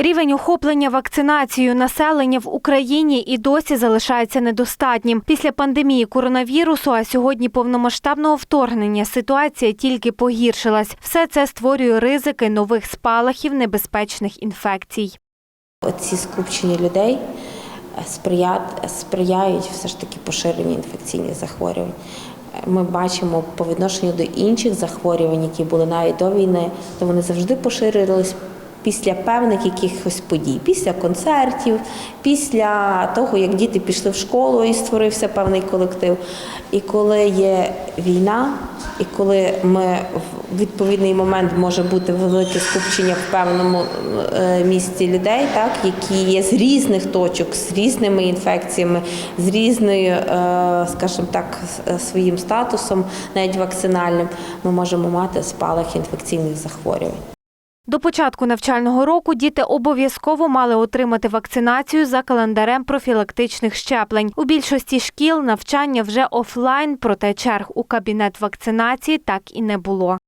Рівень охоплення вакцинацією населення в Україні і досі залишається недостатнім. Після пандемії коронавірусу, а сьогодні повномасштабного вторгнення, ситуація тільки погіршилась. Все це створює ризики нових спалахів небезпечних інфекцій. Оці скупчення людей е, сприяють, сприяють все ж таки поширенню інфекційних захворювань. Е, Ми бачимо по відношенню до інших захворювань, які були навіть до війни, то вони завжди поширились після певних якихось подій, після концертів, після того, як діти пішли в школу і створився певний колектив. І коли є війна, і коли ми в відповідний момент може бути велике скупчення в певному е, місці людей, так які є з різних точок, з різними інфекціями, з різною, е, скажімо так, своїм статусом, навіть вакцинальним, ми можемо мати спалах інфекційних захворювань. До початку навчального року діти обов'язково мали отримати вакцинацію за календарем профілактичних щеплень. У більшості шкіл навчання вже офлайн, проте черг у кабінет вакцинації так і не було.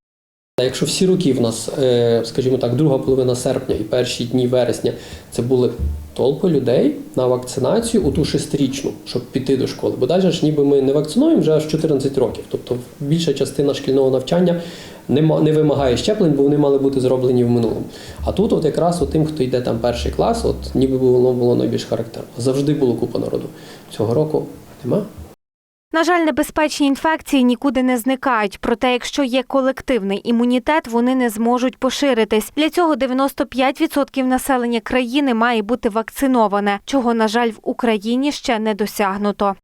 Якщо всі роки в нас, е, скажімо так, друга половина серпня і перші дні вересня це були толпи людей на вакцинацію у ту шестирічну, щоб піти до школи. Бо далі ж ніби ми не вакцинуємо вже аж 14 років. Тобто більша частина шкільного навчання не, не вимагає щеплень, бо вони мали бути зроблені в минулому. А тут, от якраз от тим, хто йде там перший клас, от ніби воно було найбільш характерно. Завжди було купа народу. Цього року нема. На жаль, небезпечні інфекції нікуди не зникають. Проте, якщо є колективний імунітет, вони не зможуть поширитись. Для цього 95% населення країни має бути вакциноване, чого, на жаль, в Україні ще не досягнуто.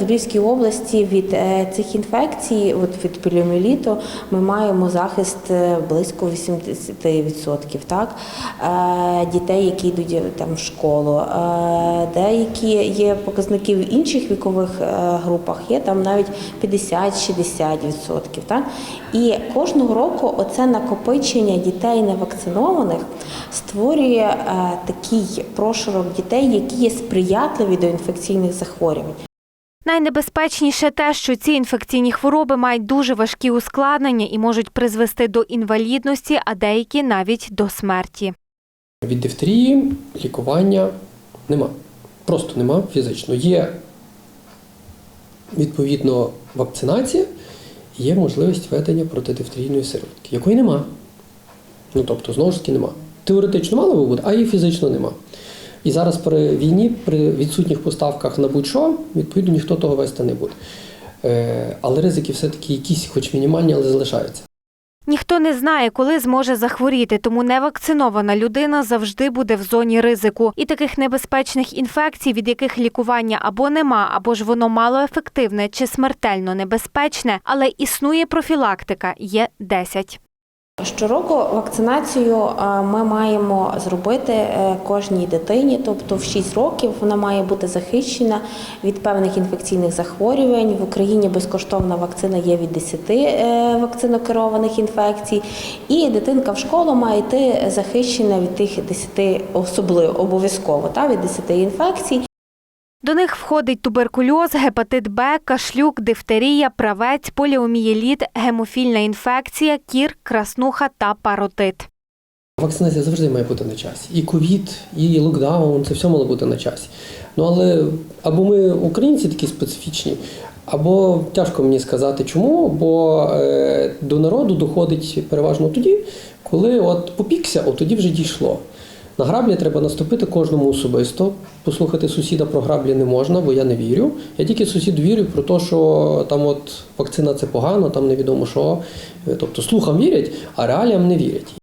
В Львівській області від е, цих інфекцій, от від поліоміеліту, ми маємо захист е, близько 80%. Так? Е, Дітей, які йдуть там в школу. Деякі є показники в інших вікових групах, є там навіть 50-60%. Так? І кожного року оце накопичення дітей невакцинованих створює такий прошарок дітей, які є сприятливі до інфекційних захворювань. Найнебезпечніше те, що ці інфекційні хвороби мають дуже важкі ускладнення і можуть призвести до інвалідності, а деякі навіть до смерті. Від дифтерії лікування нема. Просто нема фізично. Є відповідно вакцинація, є можливість ведення протидифтерійної сироватки, якої нема. Ну тобто, знову ж таки, нема. Теоретично мало би бути, а її фізично нема. І зараз при війні, при відсутніх поставках на будь-що, відповідно, ніхто того вести не буде. Е, але ризики все-таки якісь, хоч мінімальні, але залишаються. Ніхто не знає, коли зможе захворіти, тому невакцинована людина завжди буде в зоні ризику. І таких небезпечних інфекцій, від яких лікування або нема, або ж воно малоефективне чи смертельно небезпечне, але існує профілактика, є 10. Щороку вакцинацію е, ми маємо зробити е, кожній дитині, тобто в 6 років вона має бути захищена від певних інфекційних захворювань. В Україні безкоштовна вакцина є від 10 е, вакцинокерованих інфекцій, і дитинка в школу має йти захищена від тих 10 особливо обов'язково та від 10 інфекцій. До них входить туберкульоз, гепатит Б, кашлюк, дифтерія, правець, поліомієліт, гемофільна інфекція, кір, краснуха та паротит. Вакцинація завжди має бути на часі. І ковід, і локдаун це все мало бути на часі. Ну але або ми українці такі специфічні, або тяжко мені сказати чому, бо е, до народу доходить переважно тоді, коли от попікся, от тоді вже дійшло. На граблі треба наступити кожному особисто. Послухати сусіда про граблі не можна, бо я не вірю. Я тільки сусіду вірю про те, що там от вакцина це погано, там невідомо що. Е, Тобто слухам вірять, а реаліям не вірять.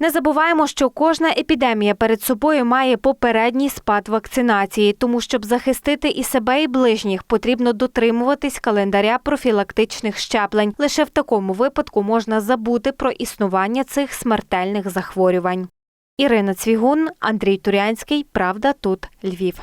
Не забуваємо, що кожна епідемія перед собою має попередній спад вакцинації, тому щоб захистити і себе, і ближніх, потрібно дотримуватись календаря профілактичних щеплень. Лише в такому випадку можна забути про існування цих смертельних захворювань. Ірина Цвігун, Андрій Турянський. Правда тут Львів.